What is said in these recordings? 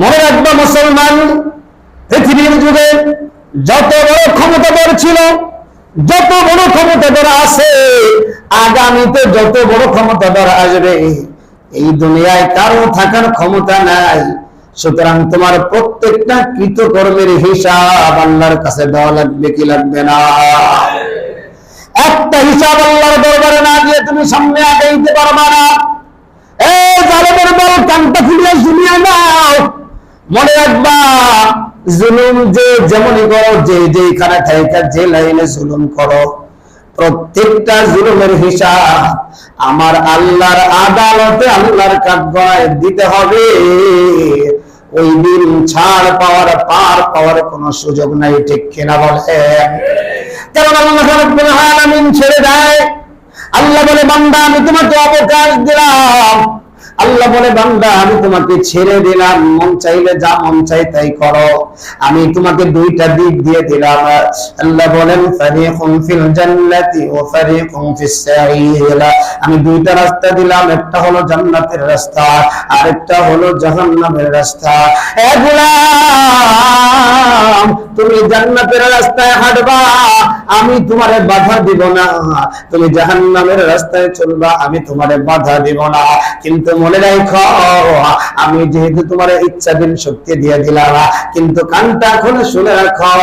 মনে রাখবা, মুসলমান, পৃথিবীর যুগে যত বড় ক্ষমতাধর ছিল, যত বড় ক্ষমতাধর আছে, আগামীতে যত বড় ক্ষমতাধর আসবে, এই দুনিয়ায় কারও থাকার ক্ষমতা নাই। সুতরাং তোমার প্রত্যেকটা কৃতকর্মের হিসাব আল্লাহর কাছে দেওয়া লাগবে, কি লাগবে না? একটা হিসাব আল্লাহর দরবারে না দিয়ে তুমি সামনে আগাইতে পারবা না এই জালেমের দল কানটা ফুলিয়ে শুনিয়ে নাও মনে রাখবা, জুলুম যে যেমনই করো, যে যেখানে থাইকা, যে লাইনে জুলুম করো। প্রত্যেকটা জুলুমের হিসাব আমার আল্লাহর আদালতে আল্লাহর কাঠগড়ায় দিতে হবে। ওই দিন ছাড় পাওয়ার, পার পাওয়ার কোনো সুযোগ নাই, ঠিক কিনা বলে কারণ আল্লাহ ছেড়ে দেয়। আল্লাহ বলে, বান্দা, আমি তোমাকে অবকাশ দিলাম। আল্লাহ বলে, বান্দা, আমি তোমাকে ছেড়ে দিলাম। মন চাইলে যা মন চাই তাই করো। আমি তোমাকে দুইটা দিক দিয়ে দিলাম। আল্লাহ বলেন, ফারিকুন ফিল জান্নাতি ওয়া ফারিকুন ফিস সাঈর আমি দুইটা রাস্তা দিলাম, একটা হলো জান্নাতের রাস্তা, আরেকটা হলো জাহান্নামের রাস্তা। এ গোলাম, তুমি জান্নাতের রাস্তায় হাঁটবা। আমি তোমারে বাধা দিব না। তুমি জাহান্নামের রাস্তায় চলবা, আমি তোমারে বাধা দিব না। কিন্তু মনে রাখো, আমি যেহেতু তোমার ইচ্ছাধীন শক্তি দিয়ে দিলাম, কিন্তু কানটা খুলে শুনে রাখো,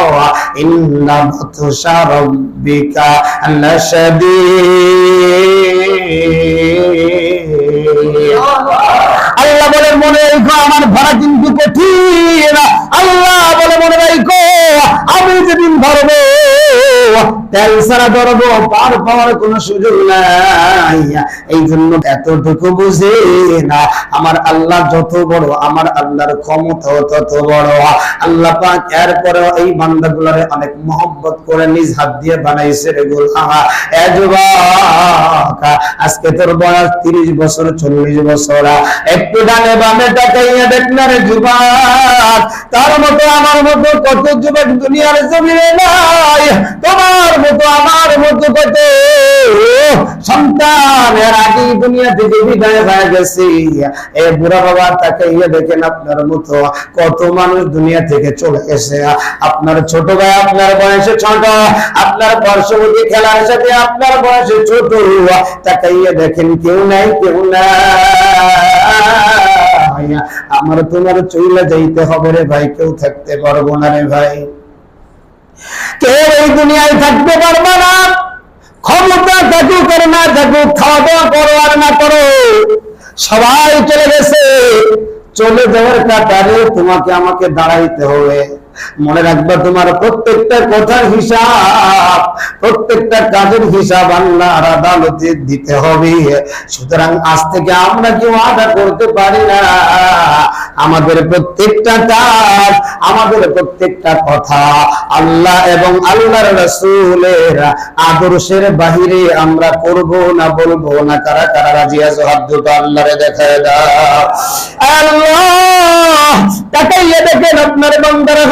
ইন্না বাতশা রাব্বিকা আল্লাহ বলে, মনে রেখো, আমার ধরা কিন্তু কঠিন। আল্লাহ বলে, মনে রেখো, আমি যেদিন ধরবো আমার আল্লাহ যত বড়, আমার আল্লাহর ক্ষমতা তত বড়। আল্লাহ পাক এরপরে এই বান্দাগুলোরে অনেক মহব্বত করে নিজ হাত দিয়ে বানাইছে রে আজকে তোর বয়স তিরিশ বছর, চল্লিশ বছর। একটু ডানে বামে তাকাইয়া দেখ না রে যুবক, তার মতো আমার মতো কত যুবক দুনিয়ার জমিনে নাই। তোমার মতো, আমার মতো কত সন্তান এর আগে দুনিয়া থেকে বিদায় হয়ে গেছে, এ বুড়া বাবা তাকাইয়া দেখেন আপনার মতো। কত মানুষ দুনিয়া থেকে চলে গেছে। আপনার ছোট ভাই, আপনার বয়সে ছোট। আপনার পার্শ্ববর্তী খেলার সাথে আপনার বয়সে ছোট। তাকাইয়া দেখেন, কেউ নাই কেউ নাই। আমার তোমার চইলা যাইতে হবে রে ভাই, কেউ থাকতে পারব না রে ভাই। কেউ এই দুনিয়ায় থাকতে পারবে না। ক্ষমতা থাকুক আর না থাকুক খাওয়া দাওয়া করো আর না করো। সবাই চলে গেছে। চলে যাওয়ার তোমাকে আমাকে দাঁড়াইতে হবে। মনে রাখবা তোমার প্রত্যেকটা কথার হিসাব, প্রত্যেকটা কাজের হিসাব আল্লাহর আদালতে দিতে হবে। সুতরাং আজ থেকে আমরা কেউ আদা করতে পারি না? আমাদের প্রত্যেকটা কাজ, আমাদের প্রত্যেকটা কথা আল্লাহ এবং আল্লাহর রাসূলের আদর্শের বাহিরে আমরা করব না বলব না, কারা কারা রাজি আছে? হাত দুটো আল্লাহরে দেখায় দাও। আল্লাহ, তাকাইয়া দেখেন আপনার বান্দার